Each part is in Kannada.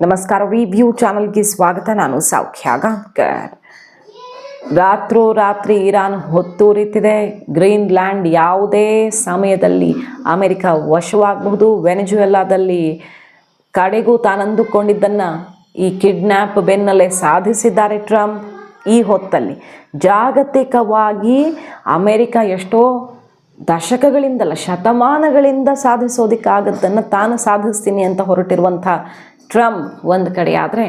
ನಮಸ್ಕಾರ. ರಿವ್ಯೂ ಚಾನಲ್ಗೆ ಸ್ವಾಗತ. ನಾನು ಸೌಖ್ಯ ಆಗಂಕರ್ ರಾತ್ರೋ ರಾತ್ರಿ ಇರಾನ್ ಹೊತ್ತೂರಿತಿದೆ. ಗ್ರೀನ್ಲ್ಯಾಂಡ್ ಯಾವುದೇ ಸಮಯದಲ್ಲಿ ಅಮೆರಿಕ ವಶವಾಗಬಹುದು. ವೆನೆಜುವೆಲಾದಲ್ಲಿ ಕಡೆಗೂ ತಾನಂದುಕೊಂಡಿದ್ದನ್ನು ಈ ಕಿಡ್ನ್ಯಾಪ್ ಬೆನ್ನಲ್ಲೇ ಸಾಧಿಸಿದ್ದಾರೆ ಟ್ರಂಪ್. ಈ ಹೊತ್ತಲ್ಲಿ ಜಾಗತಿಕವಾಗಿ ಅಮೆರಿಕ ಎಷ್ಟೋ ದಶಕಗಳಿಂದಲ್ಲ ಶತಮಾನಗಳಿಂದ ಸಾಧಿಸೋದಕ್ಕಾಗದ್ದನ್ನು ತಾನು ಸಾಧಿಸ್ತೀನಿ ಅಂತ ಹೊರಟಿರುವಂಥ ಟ್ರಂಪ್ ಒಂದು ಕಡೆ ಆದರೆ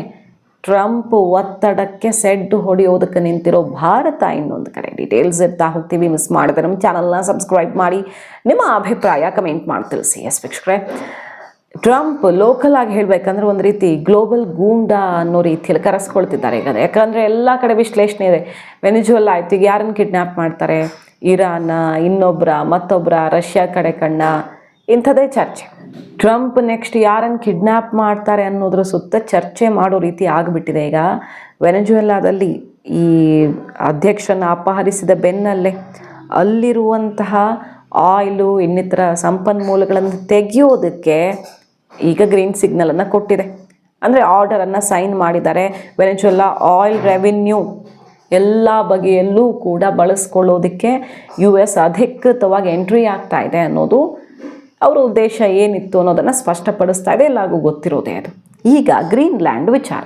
ಟ್ರಂಪ್ ಒತ್ತಡಕ್ಕೆ ಸೆಡ್ಡು ಹೊಡೆಯೋದಕ್ಕೆ ನಿಂತಿರೋ ಭಾರತ ಇನ್ನೊಂದು ಕಡೆ. ಡೀಟೇಲ್ಸ್ ಇರ್ತಾ ಹೋಗ್ತೀವಿ ಮಿಸ್ ಮಾಡಿದ್ರೆ ನಮ್ಮ ಚಾನಲ್ನ ಸಬ್ಸ್ಕ್ರೈಬ್ ಮಾಡಿ. ನಿಮ್ಮ ಅಭಿಪ್ರಾಯ ಕಮೆಂಟ್ ಮಾಡಿ ತಿಳಿಸಿ ಎಸ್ ವೀಕ್ಷಕರೇ. ಟ್ರಂಪ್ ಲೋಕಲ್ ಆಗಿ ಹೇಳಬೇಕಂದ್ರೆ ಒಂದು ರೀತಿ ಗ್ಲೋಬಲ್ ಗೂಂಡಾ ಅನ್ನೋ ರೀತಿಯಲ್ಲಿ ಕರೆಸ್ಕೊಳ್ತಿದ್ದಾರೆ ಈಗ ಯಾಕಂದರೆ ಎಲ್ಲ ಕಡೆ ವಿಶ್ಲೇಷಣೆ ಇದೆ. ವೆನಿಜುವಲ್ ಆಯ್ತು, ಈಗ ಯಾರನ್ನು ಕಿಡ್ನ್ಯಾಪ್ ಮಾಡ್ತಾರೆ? ಇರಾನ್ ಇನ್ನೊಬ್ಬರ ಮತ್ತೊಬ್ಬರ ರಷ್ಯಾ ಕಡೆ ಕಣ್ಣ. ಇಂಥದ್ದೇ ಚರ್ಚೆ. ಟ್ರಂಪ್ ನೆಕ್ಸ್ಟ್ ಯಾರನ್ನು ಕಿಡ್ನ್ಯಾಪ್ ಮಾಡ್ತಾರೆ ಅನ್ನೋದ್ರ ಸುತ್ತ ಚರ್ಚೆ ಮಾಡೋ ರೀತಿ ಆಗಿಬಿಟ್ಟಿದೆ. ಈಗ ವೆನೆಜುವೆಲಾದಲ್ಲಿ ಈ ಅಧ್ಯಕ್ಷನ ಅಪಹರಿಸಿದ ಬೆನ್ನಲ್ಲೇ ಅಲ್ಲಿರುವಂತಹ ಆಯಿಲು, ಇನ್ನಿತರ ಸಂಪನ್ಮೂಲಗಳನ್ನು ತೆಗೆಯೋದಕ್ಕೆ ಈಗ ಗ್ರೀನ್ ಸಿಗ್ನಲನ್ನು ಕೊಟ್ಟಿದೆ. ಅಂದರೆ ಆರ್ಡರನ್ನು ಸೈನ್ ಮಾಡಿದ್ದಾರೆ. ವೆನೆಜುವೆಲಾ ಆಯಿಲ್ ರೆವಿನ್ಯೂ ಎಲ್ಲ ಬಗೆಯಲ್ಲೂ ಕೂಡ ಬಳಸ್ಕೊಳ್ಳೋದಕ್ಕೆ ಯು ಎಸ್ ಅಧಿಕೃತವಾಗಿ ಎಂಟ್ರಿ ಆಗ್ತಾ ಇದೆ ಅನ್ನೋದು ಅವರ ಉದ್ದೇಶ ಏನಿತ್ತು ಅನ್ನೋದನ್ನು ಸ್ಪಷ್ಟಪಡಿಸ್ತಾ ಇದೆ, ಎಲ್ಲರಿಗೂ ಗೊತ್ತಿರೋದೇ ಅದು. ಈಗ ಗ್ರೀನ್ಲ್ಯಾಂಡ್ ವಿಚಾರ.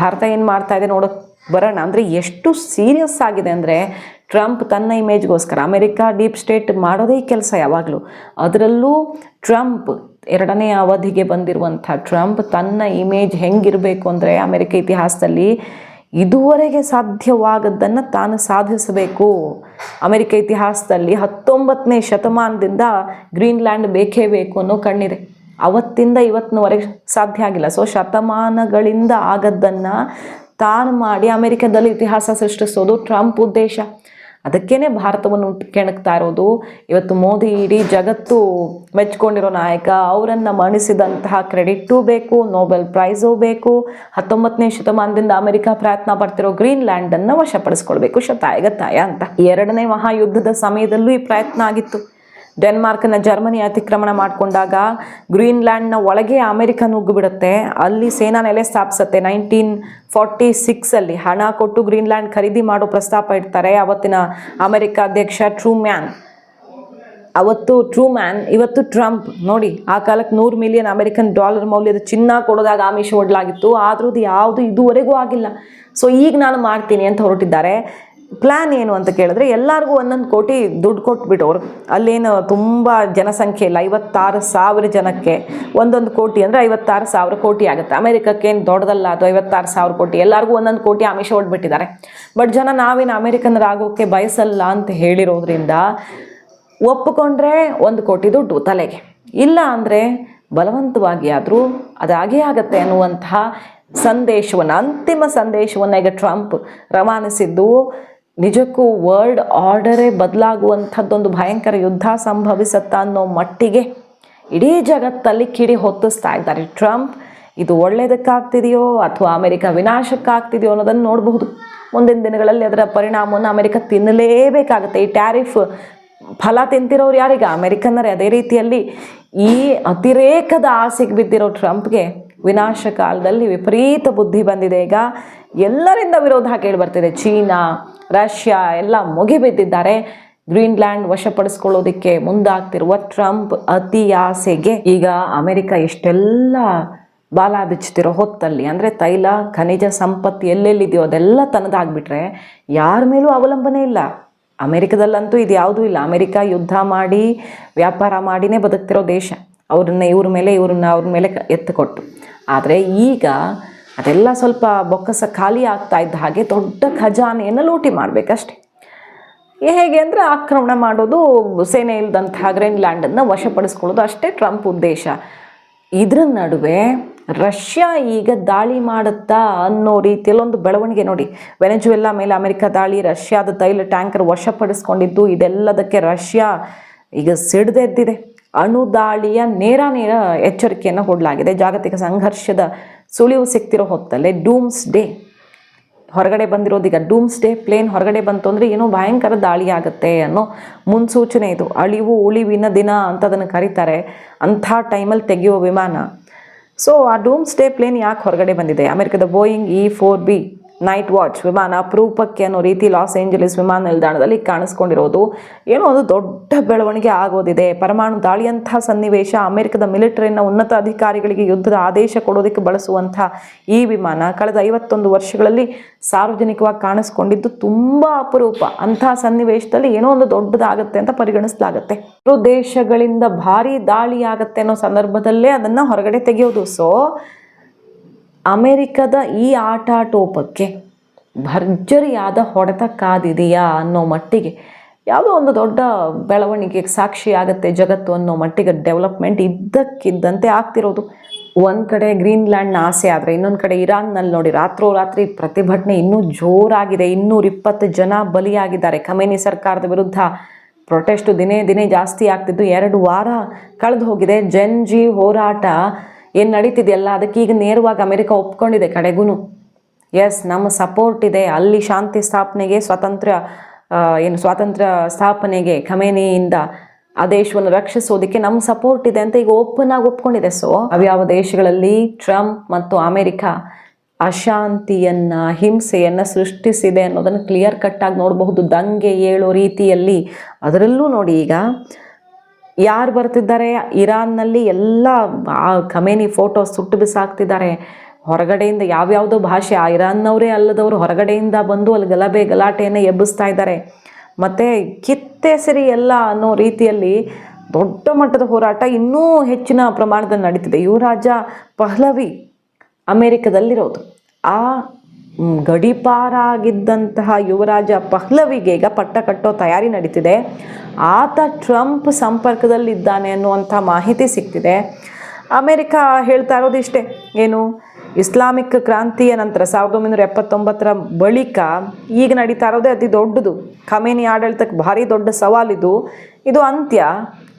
ಭಾರತ ಏನು ಮಾಡ್ತಾ ಇದೆ ನೋಡೋಕೆ ಬರೋಣ. ಅಂದರೆ ಎಷ್ಟು ಸೀರಿಯಸ್ ಆಗಿದೆ ಅಂದರೆ ಟ್ರಂಪ್ ತನ್ನ ಇಮೇಜ್ಗೋಸ್ಕರ ಅಮೆರಿಕ ಡೀಪ್ ಸ್ಟೇಟ್ ಮಾಡೋದೇ ಕೆಲಸ ಯಾವಾಗಲೂ. ಅದರಲ್ಲೂ ಟ್ರಂಪ್, ಎರಡನೇ ಅವಧಿಗೆ ಬಂದಿರುವಂಥ ಟ್ರಂಪ್ ತನ್ನ ಇಮೇಜ್ ಹೆಂಗಿರಬೇಕು ಅಂದರೆ ಅಮೆರಿಕ ಇತಿಹಾಸದಲ್ಲಿ ಇದುವರೆಗೆ ಸಾಧ್ಯವಾಗದ್ದನ್ನು ತಾನು ಸಾಧಿಸಬೇಕು. ಅಮೆರಿಕ ಇತಿಹಾಸದಲ್ಲಿ ಹತ್ತೊಂಬತ್ತನೇ ಶತಮಾನದಿಂದ ಗ್ರೀನ್ಲ್ಯಾಂಡ್ ಬೇಕೇ ಬೇಕು ಅನ್ನೋ ಕಣ್ಣಿದೆ. ಅವತ್ತಿಂದ ಇವತ್ತಿನವರೆಗೆ ಸಾಧ್ಯ ಆಗಿಲ್ಲ. ಸೊ ಶತಮಾನಗಳಿಂದ ಆಗದ್ದನ್ನು ತಾನು ಮಾಡಿ ಅಮೆರಿಕದಲ್ಲಿ ಇತಿಹಾಸ ಸೃಷ್ಟಿಸೋದು ಟ್ರಂಪ್ ಉದ್ದೇಶ. ಅದಕ್ಕೇ ಭಾರತವನ್ನು ಕೆಣಕ್ತಾ ಇರೋದು. ಇವತ್ತು ಮೋದಿ ಇಡೀ ಜಗತ್ತು ಮೆಚ್ಕೊಂಡಿರೋ ನಾಯಕ, ಅವರನ್ನು ಮಣಿಸಿದಂತಹ ಕ್ರೆಡಿಟೂ ಬೇಕು, ನೋಬೆಲ್ ಪ್ರೈಸೂ ಬೇಕು. ಹತ್ತೊಂಬತ್ತನೇ ಶತಮಾನದಿಂದ ಅಮೆರಿಕ ಪ್ರಯತ್ನ ಪಡ್ತಿರೋ ಗ್ರೀನ್ಲ್ಯಾಂಡನ್ನು ವಶಪಡಿಸ್ಕೊಳ್ಬೇಕು ಶತಾಯಗತಾಯ ಅಂತ. ಎರಡನೇ ಮಹಾಯುದ್ಧದ ಸಮಯದಲ್ಲೂ ಈ ಪ್ರಯತ್ನ ಆಗಿತ್ತು. ಡೆನ್ಮಾರ್ಕ್ನ ಜರ್ಮನಿ ಅತಿಕ್ರಮಣ ಮಾಡಿಕೊಂಡಾಗ ಗ್ರೀನ್ಲ್ಯಾಂಡ್ನ ಒಳಗೆ ಅಮೆರಿಕ ನುಗ್ಗಿಬಿಡುತ್ತೆ. ಅಲ್ಲಿ ಸೇನಾ ನೆಲೆ ಸ್ಥಾಪಿಸುತ್ತೆ. ನೈನ್ಟೀನ್ ಫಾರ್ಟಿ ಸಿಕ್ಸಲ್ಲಿ ಹಣ ಕೊಟ್ಟು ಗ್ರೀನ್ಲ್ಯಾಂಡ್ ಖರೀದಿ ಮಾಡೋ ಪ್ರಸ್ತಾಪ ಇಡ್ತಾರೆ ಅವತ್ತಿನ ಅಮೆರಿಕ ಅಧ್ಯಕ್ಷ ಟ್ರೂಮ್ಯಾನ್. ಅವತ್ತು ಟ್ರೂ ಮ್ಯಾನ್ ಇವತ್ತು ಟ್ರಂಪ್. ನೋಡಿ, ಆ ಕಾಲಕ್ಕೆ ನೂರು ಮಿಲಿಯನ್ ಅಮೆರಿಕನ್ ಡಾಲರ್ ಮೌಲ್ಯದ ಚಿನ್ನ ಕೊಡೋದಾಗ ಆಮಿಷ ಒಡ್ಲಾಗಿತ್ತು. ಆದ್ರೂ ಯಾವುದು ಇದುವರೆಗೂ ಆಗಿಲ್ಲ. ಸೊ, ಈಗ ನಾನು ಮಾಡ್ತೀನಿ ಅಂತ ಹೊರಟಿದ್ದಾರೆ. ಪ್ಲ್ಯಾನ್ ಏನು ಅಂತ ಕೇಳಿದ್ರೆ ಎಲ್ಲರಿಗೂ ಒಂದೊಂದು ಕೋಟಿ ದುಡ್ಡು ಕೊಟ್ಬಿಟ್ಟವ್ರು ಅಲ್ಲೇನು ತುಂಬ ಜನಸಂಖ್ಯೆ ಇಲ್ಲ ಐವತ್ತಾರು ಸಾವಿರ ಜನಕ್ಕೆ ಒಂದೊಂದು ಕೋಟಿ ಅಂದರೆ ಐವತ್ತಾರು ಸಾವಿರ ಕೋಟಿ ಆಗುತ್ತೆ. ಅಮೆರಿಕಕ್ಕೆ ಏನು ದೊಡ್ಡದಲ್ಲ, ಅದು ಐವತ್ತಾರು ಸಾವಿರ ಕೋಟಿ. ಎಲ್ಲರಿಗೂ ಒಂದೊಂದು ಕೋಟಿ ಆಮಿಷ ಹೊಡ್ಬಿಟ್ಟಿದ್ದಾರೆ. ಬಟ್ ಜನ ನಾವೇನು ಅಮೆರಿಕನರಾಗೋಕ್ಕೆ ಬಯಸಲ್ಲ ಅಂತ ಹೇಳಿರೋದ್ರಿಂದ ಒಪ್ಪಿಕೊಂಡ್ರೆ ಒಂದು ಕೋಟಿ ದುಡ್ಡು ತಲೆಗೆ. ಇಲ್ಲ ಅಂದರೆ ಬಲವಂತವಾಗಿ ಆದರೂ ಅದಾಗೇ ಆಗತ್ತೆ ಅನ್ನುವಂತಹ ಸಂದೇಶವನ್ನು, ಅಂತಿಮ ಸಂದೇಶವನ್ನು ಈಗ ಟ್ರಂಪ್ ರವಾನಿಸಿದ್ದು ನಿಜಕ್ಕೂ ವರ್ಲ್ಡ್ ಆರ್ಡರೇ ಬದಲಾಗುವಂಥದ್ದೊಂದು ಭಯಂಕರ ಯುದ್ಧ ಸಂಭವಿಸತ್ತಾ ಅನ್ನೋ ಮಟ್ಟಿಗೆ ಇಡೀ ಜಗತ್ತಲ್ಲಿ ಕಿಡಿ ಹೊತ್ತಿಸ್ತಾ ಇದ್ದಾರೆ. ಟ್ರಂಪ್, ಇದು ಒಳ್ಳೆಯದಕ್ಕಾಗ್ತಿದೆಯೋ ಅಥವಾ ಅಮೆರಿಕ ವಿನಾಶಕ್ಕಾಗ್ತಿದೆಯೋ ಅನ್ನೋದನ್ನು ನೋಡಬಹುದು. ಮುಂದಿನ ದಿನಗಳಲ್ಲಿ ಅದರ ಪರಿಣಾಮವನ್ನು ಅಮೆರಿಕ ತಿನ್ನಲೇಬೇಕಾಗುತ್ತೆ. ಈ ಟ್ಯಾರಿಫ್ ಫಲ ತಿಂತಿರೋರು ಯಾರಿಗೆ? ಅಮೆರಿಕನ್ನರೇ. ಅದೇ ರೀತಿಯಲ್ಲಿ ಈ ಅತಿರೇಕದ ಆಸೆಗೆ ಬಿದ್ದಿರೋ ಟ್ರಂಪ್ಗೆ ವಿನಾಶ ಕಾಲದಲ್ಲಿ ವಿಪರೀತ ಬುದ್ಧಿ ಬಂದಿದೆ. ಈಗ ಎಲ್ಲರಿಂದ ವಿರೋಧ ಕೇಳಿ ಬರ್ತಿದೆ. ಚೀನಾ, ರಷ್ಯಾ ಎಲ್ಲ ಮುಗಿಬಿದ್ದಿದ್ದಾರೆ. ಗ್ರೀನ್ಲ್ಯಾಂಡ್ ವಶಪಡಿಸ್ಕೊಳ್ಳೋದಕ್ಕೆ ಮುಂದಾಗ್ತಿರುವ ಟ್ರಂಪ್ ಅತಿ ಆಸೆಗೆ ಈಗ ಅಮೆರಿಕ ಎಷ್ಟೆಲ್ಲ ಬಾಲ ಬಿಚ್ಚುತ್ತಿರೋ ಹೊತ್ತಲ್ಲಿ, ಅಂದರೆ ತೈಲ, ಖನಿಜ ಸಂಪತ್ತು ಎಲ್ಲೆಲ್ಲಿದೆಯೋ ಅದೆಲ್ಲ ತನ್ನದಾಗ್ಬಿಟ್ರೆ ಯಾರ ಮೇಲೂ ಅವಲಂಬನೆ ಇಲ್ಲ. ಅಮೆರಿಕದಲ್ಲಂತೂ ಇದು ಯಾವುದೂ ಇಲ್ಲ. ಅಮೆರಿಕ ಯುದ್ಧ ಮಾಡಿ, ವ್ಯಾಪಾರ ಮಾಡಿನೇ ಬದುಕ್ತಿರೋ ದೇಶ. ಅವ್ರನ್ನ ಇವ್ರ ಮೇಲೆ, ಇವ್ರನ್ನ ಅವ್ರ ಮೇಲೆ ಎತ್ತುಕೊಟ್ಟು ಆದರೆ ಈಗ ಅದೆಲ್ಲ ಸ್ವಲ್ಪ ಬೊಕ್ಕಸ ಖಾಲಿ ಆಗ್ತಾ ಇದ್ದ ಹಾಗೆ ದೊಡ್ಡ ಖಜಾನೆಯನ್ನು ಲೂಟಿ ಮಾಡಬೇಕಷ್ಟೆ. ಹೇಗೆ ಅಂದರೆ ಆಕ್ರಮಣ ಮಾಡೋದು ಸೇನೆ ಇಲ್ಲದಂತಹ ಗ್ರೀನ್ಲ್ಯಾಂಡನ್ನು ವಶಪಡಿಸ್ಕೊಳ್ಳೋದು ಅಷ್ಟೇ ಟ್ರಂಪ್ ಉದ್ದೇಶ. ಇದ್ರ ನಡುವೆ ರಷ್ಯಾ ಈಗ ದಾಳಿ ಮಾಡುತ್ತಾ ಅನ್ನೋ ರೀತಿಯಲ್ಲಿ ಒಂದು ಬೆಳವಣಿಗೆ ನೋಡಿ. ವೆನೆಜುವೆಲ್ಲಾ ಮೇಲೆ ಅಮೆರಿಕ ದಾಳಿ, ರಷ್ಯಾದ ತೈಲ ಟ್ಯಾಂಕರ್ ವಶಪಡಿಸ್ಕೊಂಡಿದ್ದು, ಇದೆಲ್ಲದಕ್ಕೆ ರಷ್ಯಾ ಈಗ ಸಿಡ್ದೆದ್ದಿದೆ ಅಣು ದಾಳಿಯ ನೇರ ನೇರ ಎಚ್ಚರಿಕೆಯನ್ನು ಕೊಡಲಾಗಿದೆ. ಜಾಗತಿಕ ಸಂಘರ್ಷದ ಸುಳಿವು ಸಿಗ್ತಿರೋ ಹೊತ್ತಲ್ಲೇ ಡೂಮ್ಸ್ ಡೇ ಹೊರಗಡೆ ಬಂದಿರೋದು ಈಗ ಡೂಮ್ಸ್ ಡೇ ಪ್ಲೇನ್ ಹೊರಗಡೆ ಬಂತು ಅಂದರೆ ಏನೋ ಭಯಂಕರ ದಾಳಿ ಆಗುತ್ತೆ ಅನ್ನೋ ಮುನ್ಸೂಚನೆ ಇದು. ಅಳಿವು, ಉಳಿವಿನ ದಿನ ಅಂತ ಅದನ್ನು ಕರೀತಾರೆ ಅಂಥ ಟೈಮಲ್ಲಿ ತೆಗೆಯೋ ವಿಮಾನ. ಸೊ, ಆ ಡೂಮ್ಸ್ ಡೇ ಪ್ಲೇನ್ ಯಾಕೆ ಹೊರಗಡೆ ಬಂದಿದೆ? ಅಮೆರಿಕದ Boeing E four B night watch ವಿಮಾನ ಅಪರೂಪಕ್ಕೆ ಅನ್ನೋ ರೀತಿ ಲಾಸ್ ಏಂಜಲೀಸ್ ವಿಮಾನ ನಿಲ್ದಾಣದಲ್ಲಿ ಕಾಣಿಸ್ಕೊಂಡಿರೋದು. ಏನೋ ಒಂದು ದೊಡ್ಡ ಬೆಳವಣಿಗೆ ಆಗೋದಿದೆ. ಪರಮಾಣು ದಾಳಿಯಂತಹ ಸನ್ನಿವೇಶ, ಅಮೆರಿಕದ ಮಿಲಿಟರಿನ ಉನ್ನತ ಅಧಿಕಾರಿಗಳಿಗೆ ಯುದ್ಧದ ಆದೇಶ ಕೊಡೋದಕ್ಕೆ ಬಳಸುವಂಥ ಈ ವಿಮಾನ ಕಳೆದ ಐವತ್ತೊಂದು ವರ್ಷಗಳಲ್ಲಿ ಸಾರ್ವಜನಿಕವಾಗಿ ಕಾಣಿಸ್ಕೊಂಡಿದ್ದು ತುಂಬ ಅಪರೂಪ. ಅಂತಹ ಸನ್ನಿವೇಶದಲ್ಲಿ ಏನೋ ಒಂದು ದೊಡ್ಡದಾಗತ್ತೆ ಅಂತ ಪರಿಗಣಿಸಲಾಗುತ್ತೆ. ದೇಶಗಳಿಂದ ಭಾರಿ ದಾಳಿ ಆಗತ್ತೆ ಅನ್ನೋ ಸಂದರ್ಭದಲ್ಲೇ ಅದನ್ನು ಹೊರಗಡೆ ತೆಗೆಯೋದು. ಸೊ ಅಮೆರಿಕದ ಈ ಆಟಾಟೋಪಕ್ಕೆ ಭರ್ಜರಿಯಾದ ಹೊಡೆತ ಕಾದಿದೆಯಾ ಅನ್ನೋ ಮಟ್ಟಿಗೆ, ಯಾವುದೋ ಒಂದು ದೊಡ್ಡ ಬೆಳವಣಿಗೆಗೆ ಸಾಕ್ಷಿ ಆಗುತ್ತೆ ಜಗತ್ತು ಅನ್ನೋ ಮಟ್ಟಿಗೆ ಡೆವಲಪ್ಮೆಂಟ್ ಇದ್ದಕ್ಕಿದ್ದಂತೆ ಆಗ್ತಿರೋದು. ಒಂದು ಕಡೆ ಗ್ರೀನ್ಲ್ಯಾಂಡ್ನ ಆಸೆ ಆದರೆ ಇನ್ನೊಂದು ಕಡೆ ಇರಾನ್ನಲ್ಲಿ ನೋಡಿ ರಾತ್ರೋರಾತ್ರಿ ಪ್ರತಿಭಟನೆ ಇನ್ನೂ ಜೋರಾಗಿದೆ. ಇನ್ನೂರ ಇಪ್ಪತ್ತು ಜನ ಬಲಿಯಾಗಿದ್ದಾರೆ. ಕಮೇನಿ ಸರ್ಕಾರದ ವಿರುದ್ಧ ಪ್ರೊಟೆಸ್ಟು ದಿನೇ ದಿನೇ ಜಾಸ್ತಿ ಆಗ್ತಿದ್ದು. ಎರಡು ವಾರ ಕಳೆದು ಹೋಗಿದೆ. ಜನ್ ಜಿ ಹೋರಾಟ ಏನು ನಡೀತಿದೆಯಲ್ಲ? ಅದಕ್ಕೆ ಈಗ ನೇರವಾಗಿ ಅಮೆರಿಕ ಒಪ್ಕೊಂಡಿದೆ ಕಡೆಗೂ ಎಸ್ ನಮ್ಮ ಸಪೋರ್ಟ್ ಇದೆ. ಅಲ್ಲಿ ಶಾಂತಿ ಸ್ಥಾಪನೆಗೆ ಸ್ವಾತಂತ್ರ್ಯ ಏನು ಸ್ವಾತಂತ್ರ್ಯ ಸ್ಥಾಪನೆಗೆ ಖಮೇನಿಯಿಂದ ಆ ದೇಶವನ್ನು ರಕ್ಷಿಸೋದಕ್ಕೆ ನಮ್ಮ ಸಪೋರ್ಟ್ ಇದೆ ಅಂತ ಈಗ ಓಪನ್ ಆಗಿ ಒಪ್ಕೊಂಡಿದೆ. ಸೊ ಅವ್ಯಾವ ದೇಶಗಳಲ್ಲಿ ಟ್ರಂಪ್ ಮತ್ತು ಅಮೆರಿಕ ಅಶಾಂತಿಯನ್ನ, ಹಿಂಸೆಯನ್ನ ಸೃಷ್ಟಿಸಿದೆ ಅನ್ನೋದನ್ನು ಕ್ಲಿಯರ್ ಕಟ್ ಆಗಿ ನೋಡಬಹುದು. ದಂಗೆ ಏಳೋ ರೀತಿಯಲ್ಲಿ. ಅದರಲ್ಲೂ ನೋಡಿ ಈಗ ಯಾರು ಬರ್ತಿದ್ದಾರೆ? ಇರಾನ್ನಲ್ಲಿ ಎಲ್ಲ, ಆ, ಖಮೇನಿ ಫೋಟೋ ಸುಟ್ಟು ಬಿಸಾಕ್ತಿದ್ದಾರೆ. ಹೊರಗಡೆಯಿಂದ ಯಾವ್ಯಾವುದೋ ಭಾಷೆ, ಆ ಇರಾನ್ನವರೇ ಅಲ್ಲದವರು ಹೊರಗಡೆಯಿಂದ ಬಂದು ಅಲ್ಲಿ ಗಲಭೆ, ಗಲಾಟೆಯನ್ನು ಎಬ್ಬಿಸ್ತಾ ಇದ್ದಾರೆ. ಮತ್ತು ಕಿತ್ತೆಸರಿ ಎಲ್ಲ ಅನ್ನೋ ರೀತಿಯಲ್ಲಿ ದೊಡ್ಡ ಮಟ್ಟದ ಹೋರಾಟ ಇನ್ನೂ ಹೆಚ್ಚಿನ ಪ್ರಮಾಣದಲ್ಲಿ ನಡೀತಿದೆ. ಯುವರಾಜ ಪಹ್ಲವಿ ಅಮೇರಿಕದಲ್ಲಿರೋದು. ಆ ಗಡೀಪಾರಾಗಿದ್ದಂತಹ ಯುವರಾಜ ಪಹ್ಲವಿಗೆ ಈಗ ಪಟ್ಟ ಕಟ್ಟೋ ತಯಾರಿ ನಡೀತಿದೆ. ಆತ ಟ್ರಂಪ್ ಸಂಪರ್ಕದಲ್ಲಿದ್ದಾನೆ ಅನ್ನುವಂಥ ಮಾಹಿತಿ ಸಿಗ್ತಿದೆ ಅಮೆರಿಕ ಹೇಳ್ತಾ ಇರೋದು ಇಷ್ಟೇ, ಏನು, ಇಸ್ಲಾಮಿಕ್ ಕ್ರಾಂತಿಯ ನಂತರ ಸಾವಿರದ ಒಂಬೈನೂರ ಎಪ್ಪತ್ತೊಂಬತ್ತರ ಬಳಿಕ ಈಗ ನಡೀತಾ ಇರೋದೇ ಅತಿ ದೊಡ್ಡದು. ಖಮೇನಿ ಆಡಳಿತಕ್ಕೆ ಭಾರಿ ದೊಡ್ಡ ಸವಾಲಿದು. ಇದು ಅಂತ್ಯ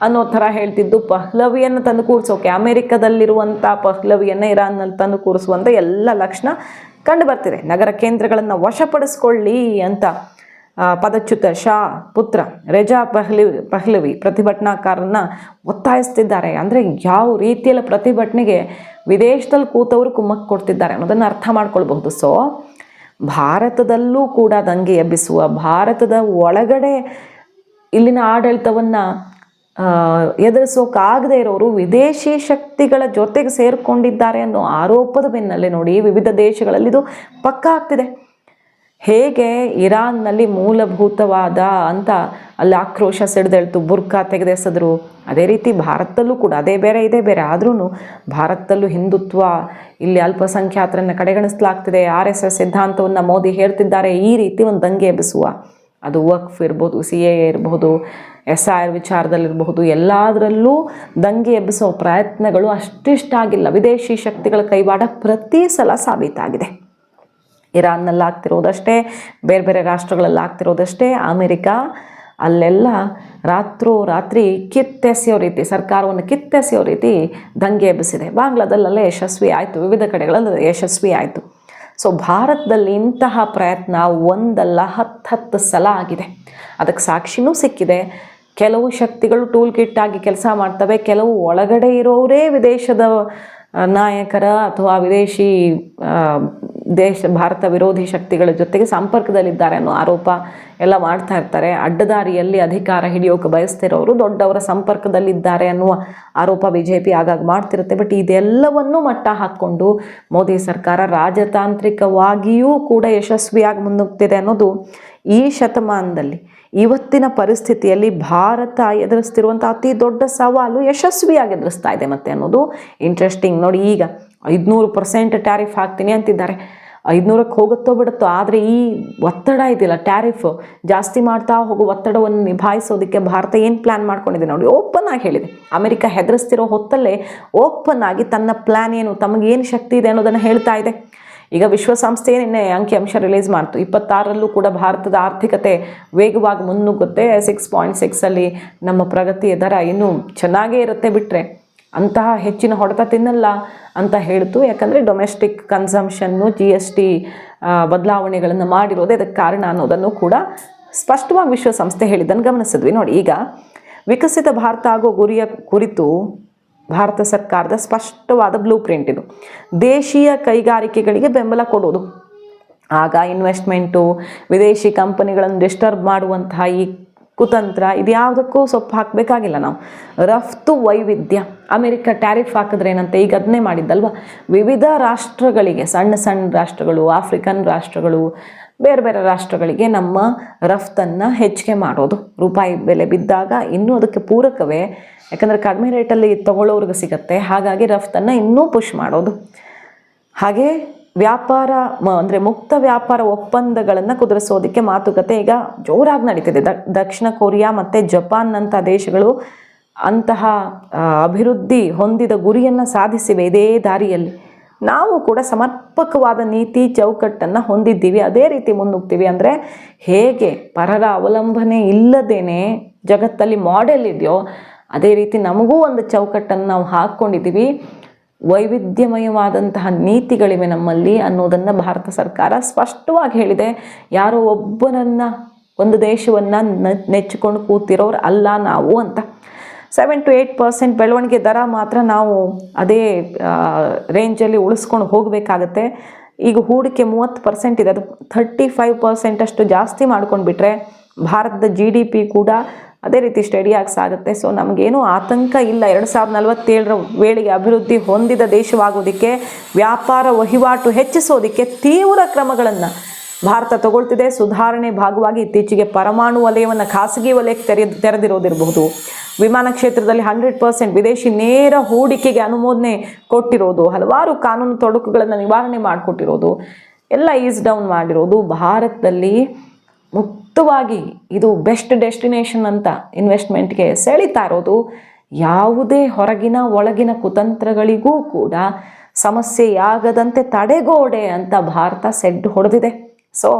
ಅನ್ನೋ ಥರ ಹೇಳ್ತಿದ್ದು ಪಹ್ಲವಿಯನ್ನು ತಂದು ಕೂರಿಸೋಕೆ. ಅಮೆರಿಕದಲ್ಲಿರುವಂಥ ಪಹ್ಲವಿಯನ್ನು ಇರಾನ್ನಲ್ಲಿ ತಂದು ಕೂರಿಸುವಂಥ ಎಲ್ಲ ಲಕ್ಷಣ ಕಂಡು ಬರ್ತಿದೆ. ನಗರ ಕೇಂದ್ರಗಳನ್ನು ವಶಪಡಿಸ್ಕೊಳ್ಳಿ ಅಂತ ಪದಚ್ಯುತ ಶಾ ಪುತ್ರ ರೆಜಾ ಪಹ್ಲಿ, ಪಹ್ಲವಿ ಪ್ರತಿಭಟನಾಕಾರರನ್ನ ಒತ್ತಾಯಿಸ್ತಿದ್ದಾರೆ. ಅಂದರೆ ಯಾವ ರೀತಿಯಲ್ಲಿ ಪ್ರತಿಭಟನೆಗೆ ವಿದೇಶದಲ್ಲಿ ಕೂತವರು ಕುಮ್ಮಕ್ಕೆ ಕೊಡ್ತಿದ್ದಾರೆ ಅನ್ನೋದನ್ನು ಅರ್ಥ ಮಾಡ್ಕೊಳ್ಬಹುದು. ಸೊ ಭಾರತದಲ್ಲೂ ಕೂಡ ದಂಗೆ ಎಬ್ಬಿಸುವ, ಭಾರತದ ಒಳಗಡೆ ಇಲ್ಲಿನ ಆಡಳಿತವನ್ನು ಎದುರಿಸೋಕ್ಕಾಗದೇ ಇರೋರು ವಿದೇಶಿ ಶಕ್ತಿಗಳ ಜೊತೆಗೆ ಸೇರಿಕೊಂಡಿದ್ದಾರೆ ಅನ್ನೋ ಆರೋಪದ ಬೆನ್ನಲ್ಲೇ ನೋಡಿ ವಿವಿಧ ದೇಶಗಳಲ್ಲಿ ಇದು ಪಕ್ಕಾ ಆಗ್ತಿದೆ. ಹೇಗೆ ಇರಾನ್ನಲ್ಲಿ ಮೂಲಭೂತವಾದ ಅಂತ ಅಲ್ಲಿ ಆಕ್ರೋಶ ಸಿಡಿದೆಳ್ತು ಬುರ್ಕಾ ತೆಗೆದೆಸಿದ್ರು. ಅದೇ ರೀತಿ ಭಾರತದಲ್ಲೂ ಕೂಡ ಅದೇ ಬೇರೆ, ಇದೇ ಬೇರೆ. ಆದ್ರೂ ಭಾರತದಲ್ಲೂ ಹಿಂದುತ್ವ ಇಲ್ಲಿ ಅಲ್ಪಸಂಖ್ಯಾತರನ್ನು ಕಡೆಗಣಿಸಲಾಗ್ತಿದೆ. ಆರ್ ಎಸ್ ಎಸ್ ಸಿದ್ಧಾಂತವನ್ನು ಮೋದಿ ಹೇಳ್ತಿದ್ದಾರೆ. ಈ ರೀತಿ ಒಂದು ದಂಗೆ ಎಬ್ಬಿಸುವ. ಅದು ವಕ್ಫ್ ಇರ್ಬೋದು, ಸಿ ಎ ಇರಬಹುದು ಎಸ್ ಆರ್ ವಿಚಾರದಲ್ಲಿರಬಹುದು ಎಲ್ಲದರಲ್ಲೂ ದಂಗೆ ಎಬ್ಬಿಸೋ ಪ್ರಯತ್ನಗಳು ಅಷ್ಟಿಷ್ಟಾಗಿಲ್ಲ. ವಿದೇಶಿ ಶಕ್ತಿಗಳ ಕೈವಾಡ ಪ್ರತಿ ಸಲ ಸಾಬೀತಾಗಿದೆ. ಇರಾನ್ನಲ್ಲಾಗ್ತಿರೋದಷ್ಟೇ ಬೇರೆ ಬೇರೆ ರಾಷ್ಟ್ರಗಳಲ್ಲಿ ಆಗ್ತಿರೋದಷ್ಟೇ, ಅಮೆರಿಕ ಅಲ್ಲೆಲ್ಲ ರಾತ್ರೋ ರಾತ್ರಿ ಕಿತ್ತೆಸೆಯೋ ರೀತಿ, ಸರ್ಕಾರವನ್ನು ಕಿತ್ತೆಸೆಯೋ ರೀತಿ ದಂಗೆ ಎಬ್ಬಿಸಿದೆ. ಬಾಂಗ್ಲಾದಲ್ಲೆಲ್ಲ ಯಶಸ್ವಿ ಆಯಿತು ವಿವಿಧ ಕಡೆಗಳಲ್ಲಿ ಯಶಸ್ವಿ ಆಯಿತು ಸೊ ಭಾರತದಲ್ಲಿ ಇಂತಹ ಪ್ರಯತ್ನ ಒಂದಲ್ಲ, ಹತ್ತು ಹತ್ತು ಸಲ ಆಗಿದೆ. ಅದಕ್ಕೆ ಸಾಕ್ಷಿನೂ ಸಿಕ್ಕಿದೆ. ಕೆಲವು ಶಕ್ತಿಗಳು ಟೂಲ್ ಕಿಟ್ ಆಗಿ ಕೆಲಸ ಮಾಡ್ತವೆ. ಕೆಲವು ಒಳಗಡೆ ಇರೋರೇ ವಿದೇಶದ ನಾಯಕರ ಅಥವಾ ವಿದೇಶಿ ದೇಶ, ಭಾರತ ವಿರೋಧಿ ಶಕ್ತಿಗಳ ಜೊತೆಗೆ ಸಂಪರ್ಕದಲ್ಲಿದ್ದಾರೆ ಅನ್ನೋ ಆರೋಪ ಎಲ್ಲ ಮಾಡ್ತಾ ಇರ್ತಾರೆ. ಅಡ್ಡದಾರಿಯಲ್ಲಿ ಅಧಿಕಾರ ಹಿಡಿಯೋಕೆ ಬಯಸ್ತಿರೋರು ದೊಡ್ಡವರ ಸಂಪರ್ಕದಲ್ಲಿದ್ದಾರೆ ಅನ್ನುವ ಆರೋಪ ಬಿ ಜೆ ಪಿ ಆಗಾಗ ಮಾಡ್ತಿರುತ್ತೆ. ಬಟ್ ಇದೆಲ್ಲವನ್ನೂ ಮಟ್ಟ ಹಾಕ್ಕೊಂಡು ಮೋದಿ ಸರ್ಕಾರ ರಾಜತಾಂತ್ರಿಕವಾಗಿಯೂ ಕೂಡ ಯಶಸ್ವಿಯಾಗಿ ಮುನ್ನುಗ್ತಿದೆ ಅನ್ನೋದು ಈ ಶತಮಾನದಲ್ಲಿ. ಇವತ್ತಿನ ಪರಿಸ್ಥಿತಿಯಲ್ಲಿ ಭಾರತ ಎದುರಿಸ್ತಿರುವಂಥ ಅತಿ ದೊಡ್ಡ ಸವಾಲು ಯಶಸ್ವಿಯಾಗಿ ಎದುರಿಸ್ತಾ ಇದೆ ಮತ್ತೆ ಅನ್ನೋದು. ಇಂಟ್ರೆಸ್ಟಿಂಗ್ ನೋಡಿ ಈಗ ಐದುನೂರು ಪರ್ಸೆಂಟ್ ಟ್ಯಾರಿಫ್ ಹಾಕ್ತೀನಿ ಅಂತಿದ್ದಾರೆ. ಐದುನೂರಕ್ಕೆ ಹೋಗುತ್ತೋ ಬಿಡುತ್ತೋ, ಆದರೆ ಈ ಒತ್ತಡ ಇದೆಯಲ್ಲ, ಟ್ಯಾರಿಫ್ ಜಾಸ್ತಿ ಮಾಡ್ತಾ ಹೋಗೋ ಒತ್ತಡವನ್ನು ನಿಭಾಯಿಸೋದಕ್ಕೆ ಭಾರತ ಏನು ಪ್ಲ್ಯಾನ್ ಮಾಡ್ಕೊಂಡಿದೆ ನೋಡಿ ಓಪನ್ ಆಗಿ ಹೇಳಿದೆ. ಅಮೆರಿಕ ಹೆದರಿಸ್ತಿರೋ ಹೊತ್ತಲ್ಲೇ ಓಪನ್ ಆಗಿ ತನ್ನ ಪ್ಲ್ಯಾನ್ ಏನು ತಮಗೇನು ಶಕ್ತಿ ಇದೆ ಅನ್ನೋದನ್ನು ಹೇಳ್ತಾ ಇದೆ. ಈಗ ವಿಶ್ವಸಂಸ್ಥೆ ನಿನ್ನೆ ಅಂಕಿಅಂಶ ರಿಲೀಸ್ ಮಾಡ್ತು. ಇಪ್ಪತ್ತಾರರಲ್ಲೂ ಕೂಡ ಭಾರತದ ಆರ್ಥಿಕತೆ ವೇಗವಾಗಿ ಮುನ್ನುಗ್ಗುತ್ತೆ. ಸಿಕ್ಸ್ ಪಾಯಿಂಟ್ ಸಿಕ್ಸಲ್ಲಿ ನಮ್ಮ ಪ್ರಗತಿಯ ದರ ಇನ್ನೂ ಚೆನ್ನಾಗೇ ಇರುತ್ತೆ ಬಿಟ್ಟರೆ ಅಂತಹ ಹೆಚ್ಚಿನ ಹೊಡೆತ ತಿನ್ನಲ್ಲ ಅಂತ ಹೇಳ್ತು. ಯಾಕಂದರೆ ಡೊಮೆಸ್ಟಿಕ್ ಕನ್ಸಂಪ್ಷನ್ನು ಜಿ ಎಸ್ ಟಿ ಬದಲಾವಣೆಗಳನ್ನು ಮಾಡಿರೋದೇ ಅದಕ್ಕೆ ಕಾರಣ ಅನ್ನೋದನ್ನು ಕೂಡ ಸ್ಪಷ್ಟವಾಗಿ ವಿಶ್ವಸಂಸ್ಥೆ ಹೇಳಿದ್ದನ್ನು ಗಮನಿಸಿದ್ವಿ. ನೋಡಿ, ಈಗ ವಿಕಸಿತ ಭಾರತ ಆಗೋ ಗುರಿಯ ಕುರಿತು ಭಾರತ ಸರ್ಕಾರದ ಸ್ಪಷ್ಟವಾದ ಬ್ಲೂ ಪ್ರಿಂಟ್ ಇದು. ದೇಶೀಯ ಕೈಗಾರಿಕೆಗಳಿಗೆ ಬೆಂಬಲ ಕೊಡೋದು. ಆಗ ಇನ್ವೆಸ್ಟ್ಮೆಂಟು ವಿದೇಶಿ ಕಂಪನಿಗಳನ್ನು ಡಿಸ್ಟರ್ಬ್ ಮಾಡುವಂತಹ ಈ ಕುತಂತ್ರ ಇದ್ಯಾವುದಕ್ಕೂ ಸೊಪ್ಪು ಹಾಕಬೇಕಾಗಿಲ್ಲ ನಾವು. ರಫ್ತು ವೈವಿಧ್ಯ. ಅಮೆರಿಕ ಟ್ಯಾರಿಫ್ ಹಾಕಿದ್ರೆ ಏನಂತೆ? ಈಗ ಅದನ್ನೇ ಮಾಡಿದ್ದಲ್ವ? ವಿವಿಧ ರಾಷ್ಟ್ರಗಳಿಗೆ, ಸಣ್ಣ ಸಣ್ಣ ರಾಷ್ಟ್ರಗಳು, ಆಫ್ರಿಕನ್ ರಾಷ್ಟ್ರಗಳು, ಬೇರೆ ಬೇರೆ ರಾಷ್ಟ್ರಗಳಿಗೆ ನಮ್ಮ ರಫ್ತನ್ನು ಹೆಚ್ಚಿಗೆ ಮಾಡೋದು. ರೂಪಾಯಿ ಬೆಲೆ ಬಿದ್ದಾಗ ಇನ್ನೂ ಅದಕ್ಕೆ ಪೂರಕವೇ. ಯಾಕಂದರೆ ಕಡಿಮೆ ರೇಟಲ್ಲಿ ತೊಗೊಳ್ಳೋರ್ಗೆ ಸಿಗತ್ತೆ. ಹಾಗಾಗಿ ರಫ್ತನ್ನು ಇನ್ನೂ ಪುಷ್ ಮಾಡೋದು. ಹಾಗೆ ವ್ಯಾಪಾರ ಅಂದರೆ ಮುಕ್ತ ವ್ಯಾಪಾರ ಒಪ್ಪಂದಗಳನ್ನು ಕುದುರಿಸೋದಕ್ಕೆ ಮಾತುಕತೆ ಈಗ ಜೋರಾಗಿ ನಡೀತಿದೆ. ದಕ್ಷಿಣ ಕೊರಿಯಾ ಮತ್ತು ಜಪಾನ್ನಂಥ ದೇಶಗಳು ಅಂತಹ ಅಭಿವೃದ್ಧಿ ಹೊಂದಿದ ಗುರಿಯನ್ನು ಸಾಧಿಸಿವೆ ಇದೇ ದಾರಿಯಲ್ಲಿ. ನಾವು ಕೂಡ ಸಮರ್ಪಕವಾದ ನೀತಿ ಚೌಕಟ್ಟನ್ನು ಹೊಂದಿದ್ದೀವಿ. ಅದೇ ರೀತಿ ಮುನ್ನುಗ್ತೀವಿ. ಅಂದರೆ ಹೇಗೆ ಪರರ ಅವಲಂಬನೆ ಇಲ್ಲದೇನೆ ಜಗತ್ತಲ್ಲಿ ಮಾಡೆಲ್ ಇದೆಯೋ, ಅದೇ ರೀತಿ ನಮಗೂ ಒಂದು ಚೌಕಟ್ಟನ್ನು ನಾವು ಹಾಕ್ಕೊಂಡಿದ್ದೀವಿ. ವೈವಿಧ್ಯಮಯವಾದಂತಹ ನೀತಿಗಳಿವೆ ನಮ್ಮಲ್ಲಿ ಅನ್ನೋದನ್ನು ಭಾರತ ಸರ್ಕಾರ ಸ್ಪಷ್ಟವಾಗಿ ಹೇಳಿದೆ. ಯಾರೋ ಒಬ್ಬನನ್ನು, ಒಂದು ದೇಶವನ್ನು ನೆಚ್ಚಿಕೊಂಡು ಕೂತಿರೋರು ಅಲ್ಲ ನಾವು ಅಂತ. ಸೆವೆನ್ ಟು ಏಯ್ಟ್ ಪರ್ಸೆಂಟ್ ಬೆಳವಣಿಗೆ ದರ ಮಾತ್ರ ನಾವು ಅದೇ ರೇಂಜಲ್ಲಿ ಉಳಿಸ್ಕೊಂಡು ಹೋಗಬೇಕಾಗತ್ತೆ. ಈಗ ಹೂಡಿಕೆ ಮೂವತ್ತು ಪರ್ಸೆಂಟ್ ಇದೆ. ಅದು ಥರ್ಟಿ ಫೈವ್ ಪರ್ಸೆಂಟ್ ಅಷ್ಟು ಜಾಸ್ತಿ ಮಾಡ್ಕೊಂಡು ಬಿಟ್ರೆ ಭಾರತದ ಜಿ ಕೂಡ ಅದೇ ರೀತಿ ಸ್ಟಡಿಯಾಗಿ ಸಾಗುತ್ತೆ. ಸೊ ನಮಗೇನು ಆತಂಕ ಇಲ್ಲ. ಎರಡು ಸಾವಿರದ ನಲವತ್ತೇಳರ ವೇಳೆಗೆ ಅಭಿವೃದ್ಧಿ ಹೊಂದಿದ ದೇಶವಾಗೋದಕ್ಕೆ ವ್ಯಾಪಾರ ವಹಿವಾಟು ಹೆಚ್ಚಿಸೋದಕ್ಕೆ ತೀವ್ರ ಕ್ರಮಗಳನ್ನು ಭಾರತ ತಗೊಳ್ತಿದೆ. ಸುಧಾರಣೆ ಭಾಗವಾಗಿ ಇತ್ತೀಚೆಗೆ ಪರಮಾಣು ವಲಯವನ್ನು ಖಾಸಗಿ ವಲಯಕ್ಕೆ ತೆರೆ ತೆರೆದಿರೋದಿರಬಹುದು. ವಿಮಾನ ಕ್ಷೇತ್ರದಲ್ಲಿ ಹಂಡ್ರೆಡ್ ಪರ್ಸೆಂಟ್ ವಿದೇಶಿ ನೇರ ಹೂಡಿಕೆಗೆ ಅನುಮೋದನೆ ಕೊಟ್ಟಿರೋದು, ಹಲವಾರು ಕಾನೂನು ತೊಡಕುಗಳನ್ನು ನಿವಾರಣೆ ಮಾಡಿಕೊಟ್ಟಿರೋದು, ಎಲ್ಲ ಈಸ್ ಡೌನ್ ಮಾಡಿರೋದು. ಭಾರತದಲ್ಲಿ ಮುಕ್ತವಾಗಿ ಇದು ಬೆಸ್ಟ್ ಡೆಸ್ಟಿನೇಷನ್ ಅಂತ ಇನ್ವೆಸ್ಟ್ಮೆಂಟ್ಗೆ ಸೆಳೀತಾ ಇರೋದು, ಯಾವುದೇ ಹೊರಗಿನ ಒಳಗಿನ ಕುತಂತ್ರಗಳಿಗೂ ಕೂಡ ಸಮಸ್ಯೆಯಾಗದಂತೆ ತಡೆಗೋಡೆ ಅಂತ ಭಾರತ ಸೆಡ್ ಹೊಡೆದಿದೆ. ಸೊ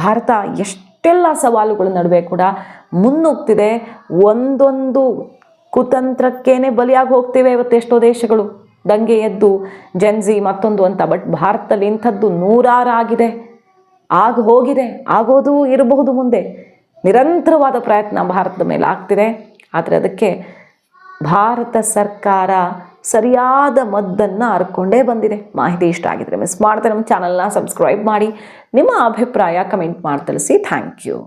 ಭಾರತ ಎಷ್ಟೆಲ್ಲ ಸವಾಲುಗಳ ನಡುವೆ ಕೂಡ ಮುನ್ನುಗ್ತಿದೆ. ಒಂದೊಂದು ಕುತಂತ್ರಕ್ಕೇನೆ ಬಲಿಯಾಗಿ ಹೋಗ್ತಿವೆ ಇವತ್ತು ಎಷ್ಟೋ ದೇಶಗಳು. ದಂಗೆ ಎದ್ದು ಜೆನ್ಜಿ ಮತ್ತೊಂದು ಅಂತ ಬಟ್ ಭಾರತದಲ್ಲಿ ಇಂಥದ್ದು ನೂರಾರಾಗಿದೆ. ಆಗ ಹೋಗಿದೆ, ಆಗೋದು ಇರಬಹುದು ಮುಂದೆ. ನಿರಂತರವಾದ ಪ್ರಯತ್ನ ಭಾರತದ ಮೇಲೆ ಆಗ್ತಿದೆ. ಆದರೆ ಅದಕ್ಕೆ ಭಾರತ ಸರ್ಕಾರ ಸರಿಯಾದ ಮದ್ದನ್ನು ಅರ್ಕೊಂಡೇ ಬಂದಿದೆ. ಮಾಹಿತಿ ಇಷ್ಟ ಆಗಿದರೆ ಮಿಸ್ ಮಾಡ್ತಾರೆ ನಮ್ಮ ಚಾನಲ್ನ ಸಬ್ಸ್ಕ್ರೈಬ್ ಮಾಡಿ. ನಿಮ್ಮ ಅಭಿಪ್ರಾಯ ಕಮೆಂಟ್ ಮಾಡಿ ತಿಳಿಸಿ. Thank you